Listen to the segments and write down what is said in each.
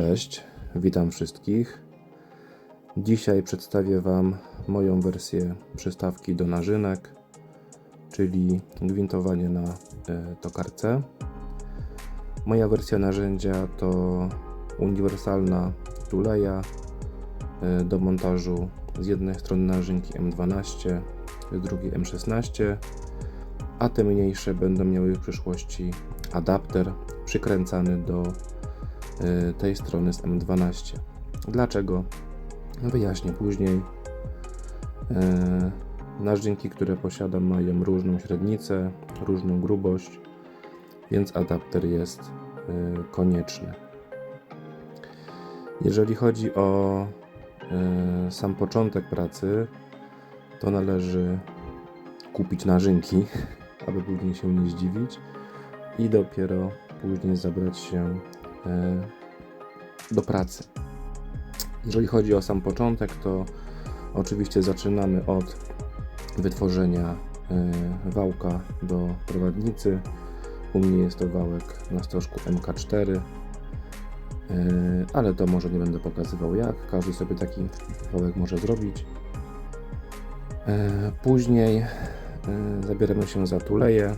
Cześć, witam wszystkich. Dzisiaj przedstawię Wam moją wersję przystawki do narzynek, czyli gwintowanie na e, tokarce. Moja wersja narzędzia to uniwersalna tuleja e, do montażu z jednej strony narzynki M12, z drugiej M16, a te mniejsze będą miały w przyszłości adapter przykręcany do tej strony z M12. Dlaczego? Wyjaśnię później. Y, Narzędziki, które posiadam, mają różną średnicę, różną grubość, więc adapter jest y, konieczny. Jeżeli chodzi o y, sam początek pracy, to należy kupić narzynki, aby później się nie zdziwić i dopiero później zabrać się do pracy. Jeżeli chodzi o sam początek, to oczywiście zaczynamy od wytworzenia e, wałka do prowadnicy. U mnie jest to wałek na stożku MK4, e, ale to może nie będę pokazywał jak. Każdy sobie taki wałek może zrobić. E, Później e, zabieramy się za tuleję.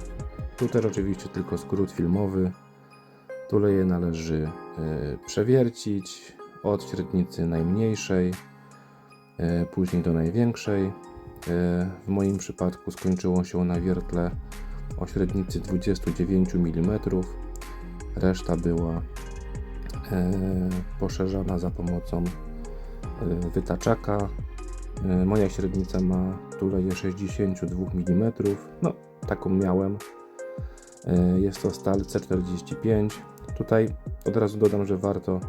Tu też oczywiście tylko skrót filmowy. Tuleję należy e, przewiercić od średnicy najmniejszej, e, później do największej. E, W moim przypadku skończyło się na wiertle o średnicy 29 mm. Reszta była poszerzana za pomocą wytaczaka. Moja średnica ma tuleję 62 mm. No, taką miałem. Jest to stal C45. Tutaj od razu dodam, że warto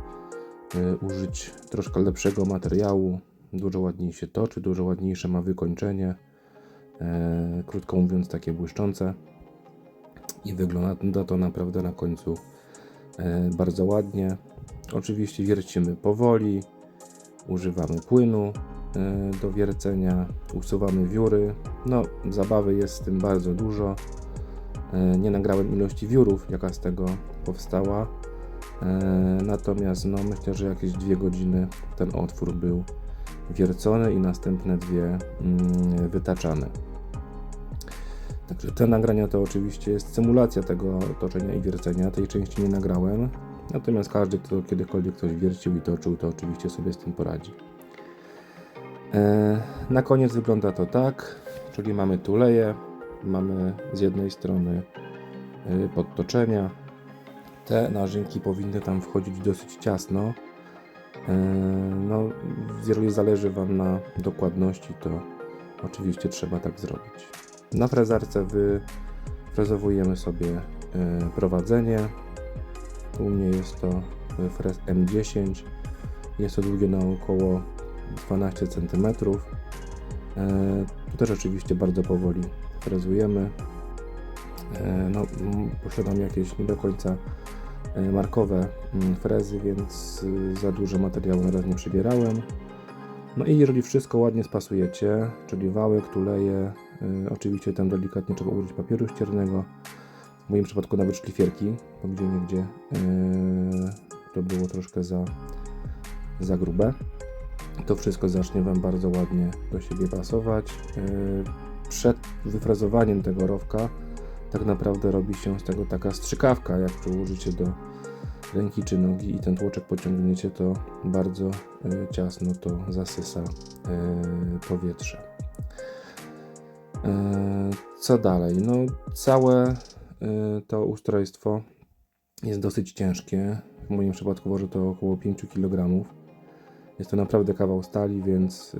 e, użyć troszkę lepszego materiału. Dużo ładniej się toczy, dużo ładniejsze ma wykończenie. E, Krótko mówiąc, takie błyszczące. I wygląda to naprawdę na końcu e, bardzo ładnie. Oczywiście wiercimy powoli, używamy płynu e, do wiercenia, usuwamy wióry. No, zabawy jest z tym bardzo dużo. E, Nie nagrałem ilości wiórów, jaka z tego powstała. E, Natomiast no, myślę, że jakieś dwie godziny ten otwór był wiercony i następne dwie mm, wytaczane. Także te nagrania to oczywiście jest symulacja tego toczenia i wiercenia. Tej części nie nagrałem. Natomiast każdy, kto kiedykolwiek coś wiercił i toczył, to oczywiście sobie z tym poradzi. E, Na koniec wygląda to tak, czyli mamy tuleję, mamy z jednej strony y, podtoczenia. Te narzynki powinny tam wchodzić dosyć ciasno. E, No, jeżeli zależy Wam na dokładności, to oczywiście trzeba tak zrobić. Na frezarce wyfrezowujemy sobie e, prowadzenie. U mnie jest to frez M10. Jest to długie na około 12 cm. Tu też oczywiście bardzo powoli frezujemy. E, No, posiadam jakieś nie do końca e, markowe mm, frezy, więc y, za dużo materiału na raz nie przybierałem. No i jeżeli wszystko ładnie spasujecie, czyli wałek, tuleje, y, oczywiście tam delikatnie trzeba użyć papieru ściernego, w moim przypadku nawet szlifierki, bo gdzie niegdzie y, to było troszkę za, za grube. To wszystko zacznie Wam bardzo ładnie do siebie pasować. Przed wyfrazowaniem tego rowka tak naprawdę robi się z tego taka strzykawka, jak przyłożycie do ręki czy nogi i ten tłoczek pociągniecie, to bardzo y, ciasno to zasysa y, powietrze. Y, Co dalej? No, całe to ustrojstwo jest dosyć ciężkie. W moim przypadku waży to około 5 kg. Jest to naprawdę kawał stali, więc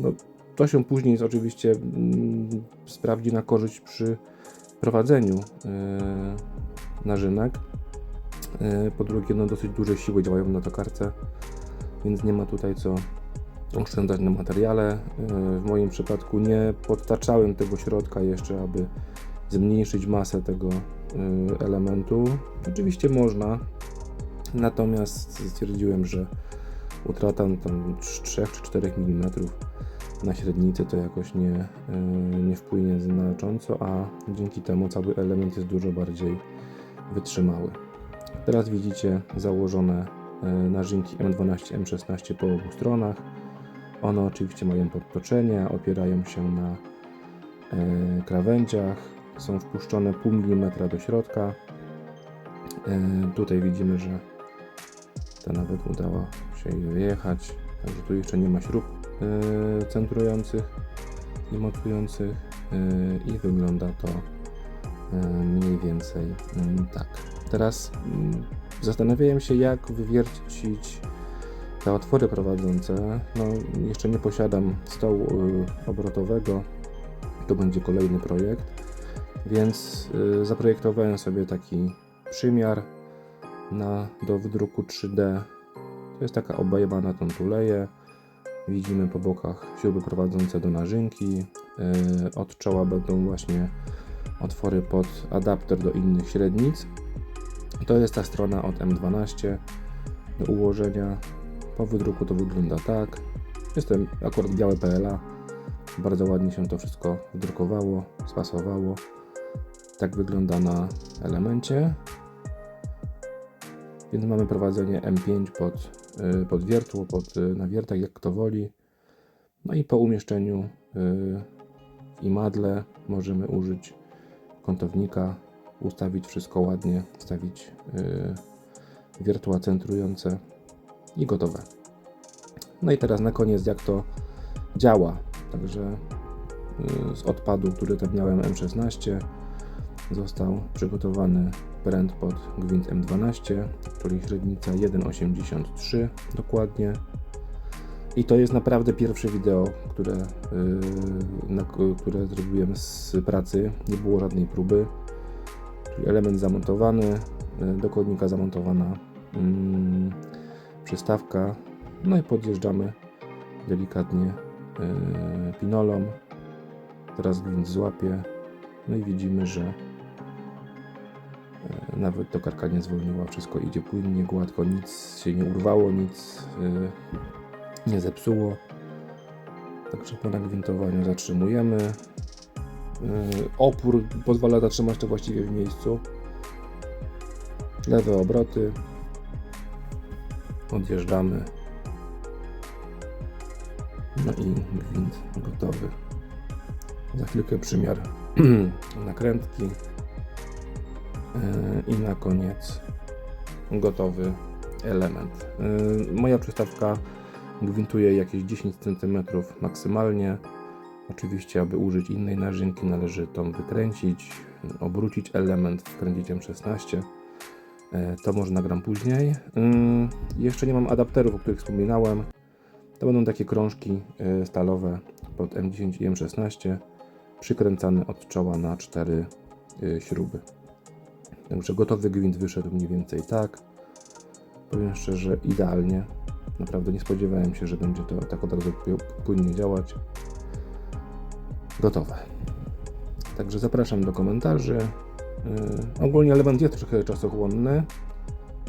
no, to się później oczywiście mm, sprawdzi na korzyść przy prowadzeniu y, narzynek. Y, Po drugie, no dosyć duże siły działają na tokarce, więc nie ma tutaj co oszczędzać na materiale. Y, W moim przypadku nie podtaczałem tego środka jeszcze, aby zmniejszyć masę tego elementu. Oczywiście można, natomiast stwierdziłem, że utrata tam 3 czy 4 mm na średnicy to jakoś nie, y, nie wpłynie znacząco, a dzięki temu cały element jest dużo bardziej wytrzymały. Teraz widzicie założone e, narzędzi M12, M16 po obu stronach. One oczywiście mają podtoczenie, opierają się na e, krawędziach, są wpuszczone pół milimetra do środka. E, Tutaj widzimy, że ta nawet udało się jej wyjechać, także tu jeszcze nie ma śrub e, centrujących i mocujących e, i wygląda to e, mniej więcej tak. Teraz zastanawiałem się, jak wywiercić te otwory prowadzące. No, jeszcze nie posiadam stołu y, obrotowego. To będzie kolejny projekt. Więc y, zaprojektowałem sobie taki przymiar na, do wydruku 3D. To jest taka obejmana tą tuleję. Widzimy po bokach śruby prowadzące do narzynki. Y, Od czoła będą właśnie otwory pod adapter do innych średnic. To jest ta strona od M12 do ułożenia. Po wydruku to wygląda tak. Jestem akurat białe PLA. Bardzo ładnie się to wszystko wydrukowało, spasowało. Tak wygląda na elemencie. Więc mamy prowadzenie M5 pod, pod wiertło, pod y, nawiertak, jak kto woli. No i po umieszczeniu y, w imadle możemy użyć kątownika, ustawić wszystko ładnie, wstawić y, wiertła centrujące i gotowe. No i teraz na koniec jak to działa. Także y, z odpadu, który tam miałem M16 został przygotowany pręt pod gwint M12, czyli średnica 1,83 dokładnie. I to jest naprawdę pierwsze wideo, które, y, na, które zrobiłem z pracy. Nie było żadnej próby. Czyli element zamontowany, y, do kodnika zamontowana mm, przystawka. No i podjeżdżamy delikatnie yy, pinolom. Teraz gwint złapie. No i widzimy, że yy, nawet tokarka nie zwolniła. Wszystko idzie płynnie, gładko, nic się nie urwało, nic yy, nie zepsuło. Także po nagwintowaniu zatrzymujemy. Yy, opór pozwala zatrzymać to właściwie w miejscu. Lewe obroty. Odjeżdżamy. No i gwint gotowy. Za chwilkę przymiar nakrętki. Yy, I na koniec gotowy element. Yy, Moja przystawka gwintuje jakieś 10 cm maksymalnie. Oczywiście, aby użyć innej narzynki, należy tą wykręcić, obrócić element, wkręcić M16. E, To może nagram później. Jeszcze nie mam adapterów, o których wspominałem. To będą takie krążki stalowe pod M10 i M16, przykręcane od czoła na cztery śruby. Także gotowy gwint wyszedł mniej więcej tak. Powiem szczerze, idealnie. Naprawdę nie spodziewałem się, że będzie to tak od razu płynnie działać. Gotowe. Także zapraszam do komentarzy. Yy, ogólnie element jest trochę czasochłonny,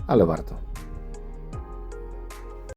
ale warto.